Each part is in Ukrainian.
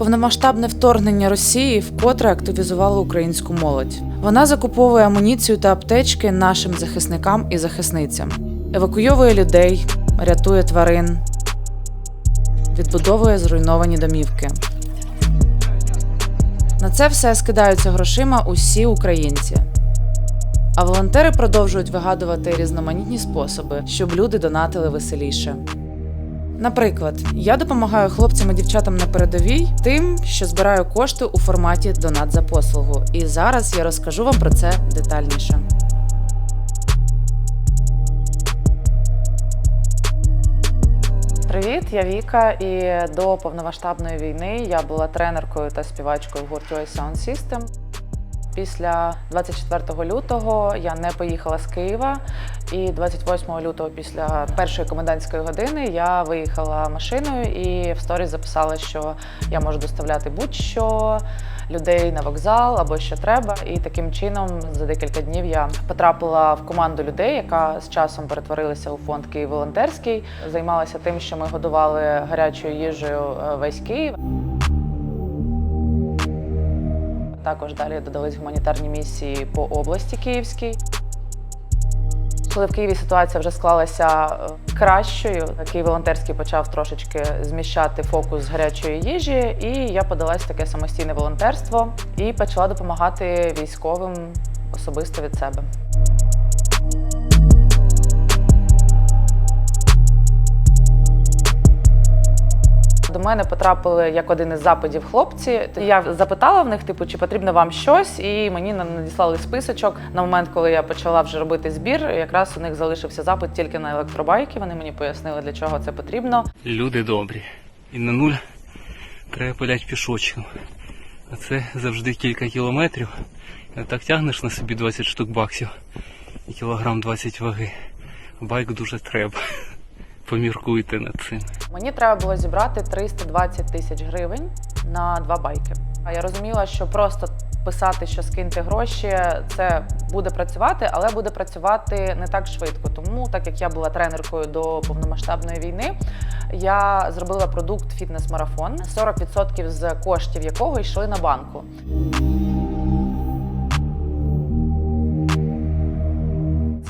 Повномасштабне вторгнення Росії вкотре активізувало українську молодь. Вона закуповує амуніцію та аптечки нашим захисникам і захисницям, евакуйовує людей, рятує тварин, відбудовує зруйновані домівки. На це все скидаються грошима усі українці. А волонтери продовжують вигадувати різноманітні способи, щоб люди донатили веселіше. Наприклад, я допомагаю хлопцям і дівчатам на передовій тим, що збираю кошти у форматі донат за послугу. І зараз я розкажу вам про це детальніше. Привіт, я Віка, і до повномасштабної війни я була тренеркою та співачкою в гурті Sound System. Після 24 лютого я не поїхала з Києва, і 28 лютого, після першої комендантської години, я виїхала машиною і в сторіс записала, що я можу доставляти будь-що людей на вокзал або що треба. І таким чином за декілька днів я потрапила в команду людей, яка з часом перетворилася у фонд Київ волонтерський. Займалася тим, що ми годували гарячою їжею е, весь Київ. Також далі додались гуманітарні місії по області Київській. Коли в Києві ситуація вже склалася е, кращою, Київ волонтерський почав трошечки зміщати фокус гарячої їжі, і я подалась в таке самостійне волонтерство і почала допомагати військовим особисто від себе. Мене потрапили як один із запитів хлопці. Я запитала в них, типу, чи потрібно вам щось, і мені на- надіслали списочок. На момент, коли я почала вже робити збір, якраз у них залишився запит тільки на електробайки. Вони мені пояснили, для чого це потрібно. Люди добрі. І на нуль треба пилять пішочком. А це завжди кілька кілометрів. Так тягнеш на собі 20 штук баксів і кілограм 20 ваги. Байк дуже треба. Поміркуйте над цим. Мені треба було зібрати 320 тисяч гривень на два байки. А я розуміла, що просто писати, що скиньте гроші, це буде працювати, але буде працювати не так швидко. Тому, так як я була тренеркою до повномасштабної війни, я зробила продукт фітнес-марафон, 40% з коштів якого йшли на банку.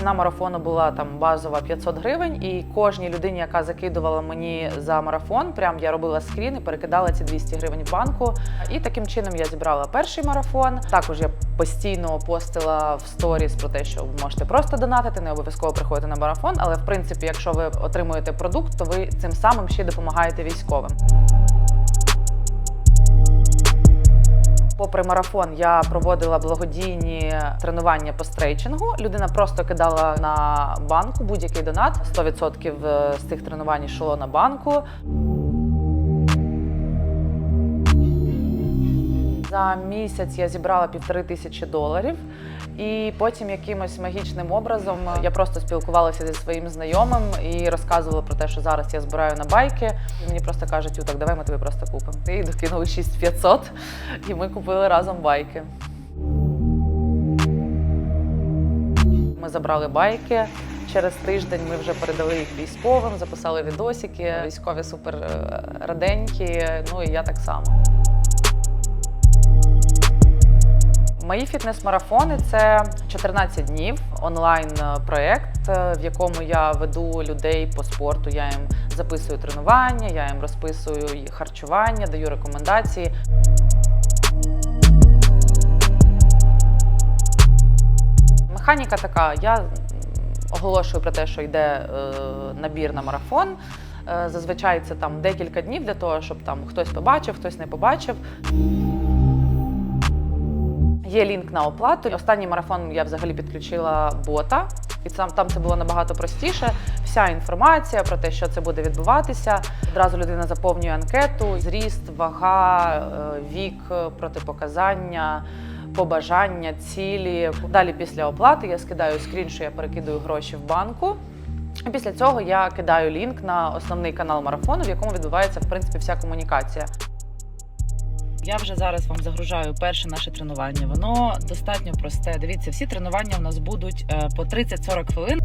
Ціна марафону була там базова 500 гривень, і кожній людині, яка закидувала мені за марафон, прям я робила скрін і перекидала ці 200 гривень в банку. І таким чином я зібрала перший марафон. Також я постійно постила в сторіс про те, що ви можете просто донатити, не обов'язково приходити на марафон. Але в принципі, якщо ви отримуєте продукт, то ви цим самим ще допомагаєте військовим. Попри марафон, я проводила благодійні тренування по стрейчингу. Людина просто кидала на банку будь-який донат. 100% з цих тренувань йшло на банку. За місяць я зібрала півтори тисячі доларів, і потім якимось магічним образом я просто спілкувалася зі своїм знайомим і розказувала про те, що зараз я збираю на байки. І мені просто кажуть, «Ю, так давай ми тобі просто купимо. І докинули 6500, і ми купили разом байки. Ми забрали байки. Через тиждень ми вже передали їх військовим, записали відосики. Військові супер е, раденькі. Ну і я так само. Мої фітнес-марафони це 14 днів онлайн-проєкт, е, в якому я веду людей по спорту. Я їм записую тренування, я їм розписую харчування, даю рекомендації. Механіка така: я оголошую про те, що йде е, набір на марафон. Е, Зазвичай це там декілька днів для того, щоб там хтось побачив, хтось не побачив. Є лінк на оплату. Останній марафон я взагалі підключила бота, і там, там це було набагато простіше. Вся інформація про те, що це буде відбуватися. Одразу людина заповнює анкету, зріст, вага, е, вік, е, протипоказання, побажання, цілі. Далі після оплати я скидаю скрін, що я перекидаю гроші в банку. Після цього я кидаю лінк на основний канал марафону, в якому відбувається в принципі вся комунікація. Я вже зараз вам загружаю перше наше тренування. Воно достатньо просте. Дивіться, всі тренування у нас будуть е, по 30-40 хвилин.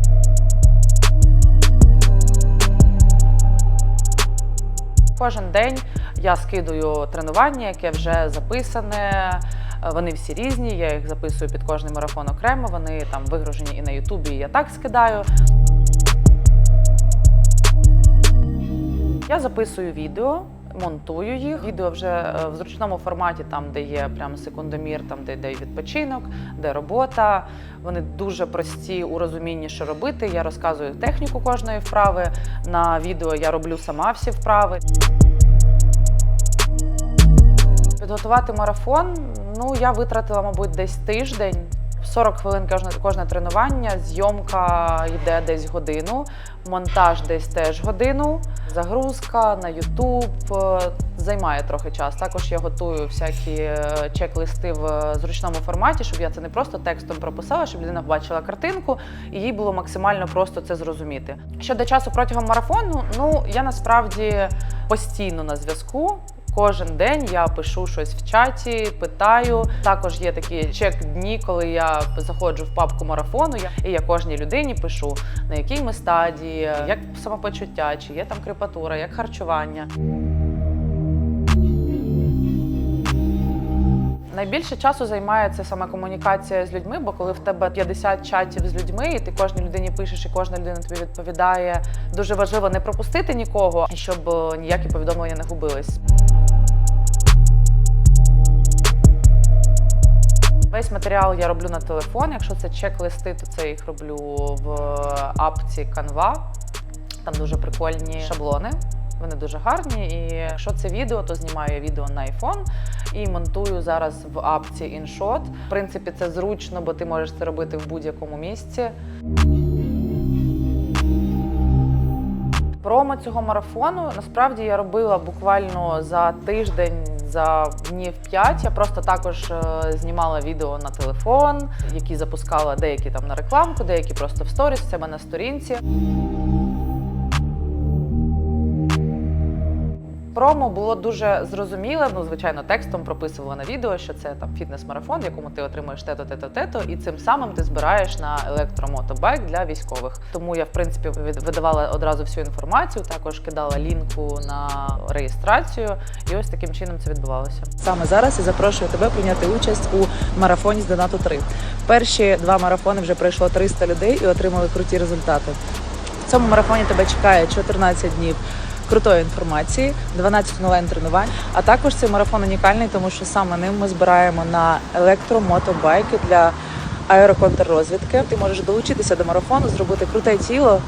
Кожен день я скидую тренування, яке вже записане. Е, Вони всі різні. Я їх записую під кожний марафон окремо. Вони там вигружені і на Ютубі. і Я так скидаю. Я записую відео, монтую їх. Відео вже е, в зручному форматі, там, де є прям секундомір, там де йде відпочинок, де робота. Вони дуже прості у розумінні, що робити. Я розказую техніку кожної вправи. На відео я роблю сама всі вправи. Підготувати марафон, ну я витратила, мабуть, десь тиждень. 40 хвилин кожне, кожне тренування, зйомка йде десь годину, монтаж десь теж годину, загрузка на YouTube е, займає трохи час. Також я готую всякі е, чек-листи в е, зручному форматі, щоб я це не просто текстом прописала, щоб людина бачила картинку і їй було максимально просто це зрозуміти. Щодо часу протягом марафону, ну я насправді постійно на зв'язку. Кожен день я пишу щось в чаті, питаю. Також є такі чек-дні, коли я заходжу в папку марафону. І я кожній людині пишу, на якій ми стадії, як самопочуття, чи є там крепатура, як харчування. Найбільше часу займає це саме комунікація з людьми, бо коли в тебе 50 чатів з людьми, і ти кожній людині пишеш, і кожна людина тобі відповідає. Дуже важливо не пропустити нікого, щоб е, ніякі повідомлення не губились. Весь матеріал я роблю на телефон. Якщо це чек-листи, то це їх роблю в апці Canva. Там дуже прикольні шаблони. Вони дуже гарні. І якщо це відео, то знімаю я відео на iPhone і монтую зараз в апці InShot. В принципі, це зручно, бо ти можеш це робити в будь-якому місці. Промо цього марафону насправді я робила буквально за тиждень, за днів 5. Я просто також е, знімала відео на телефон, які запускала деякі там на рекламку, деякі просто в сторіс, в себе на сторінці. Промо було дуже зрозуміле. Ну, звичайно, текстом прописувала на відео, що це там фітнес-марафон, в якому ти отримуєш тето, тето, тето, і цим самим ти збираєш на електромотобайк для військових. Тому я, в принципі, видавала одразу всю інформацію, також кидала лінку на реєстрацію, і ось таким чином це відбувалося. Саме зараз я запрошую тебе прийняти участь у марафоні з Донату 3. Перші два марафони вже пройшло 300 людей і отримали круті результати. В цьому марафоні тебе чекає 14 днів крутої інформації, 12 онлайн тренувань. А також цей марафон унікальний, тому що саме ним ми збираємо на електромотобайки для аероконтррозвідки. Ти можеш долучитися до марафону, зробити круте тіло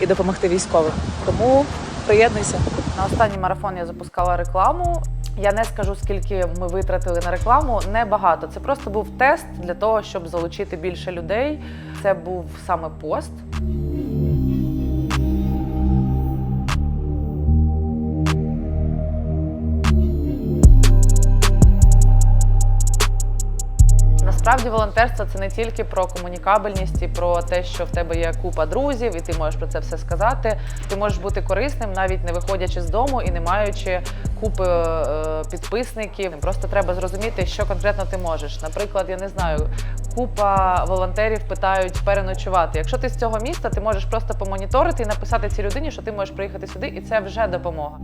і допомогти військовим. Тому приєднуйся. На останній марафон я запускала рекламу. Я не скажу, скільки ми витратили на рекламу. Небагато. Це просто був тест для того, щоб залучити більше людей. Це був саме пост. Насправді волонтерство це не тільки про комунікабельність і про те, що в тебе є купа друзів, і ти можеш про це все сказати. Ти можеш бути корисним, навіть не виходячи з дому і не маючи купи е, підписників. Просто треба зрозуміти, що конкретно ти можеш. Наприклад, я не знаю, купа волонтерів питають переночувати. Якщо ти з цього міста, ти можеш просто помоніторити і написати цій людині, що ти можеш приїхати сюди, і це вже допомога.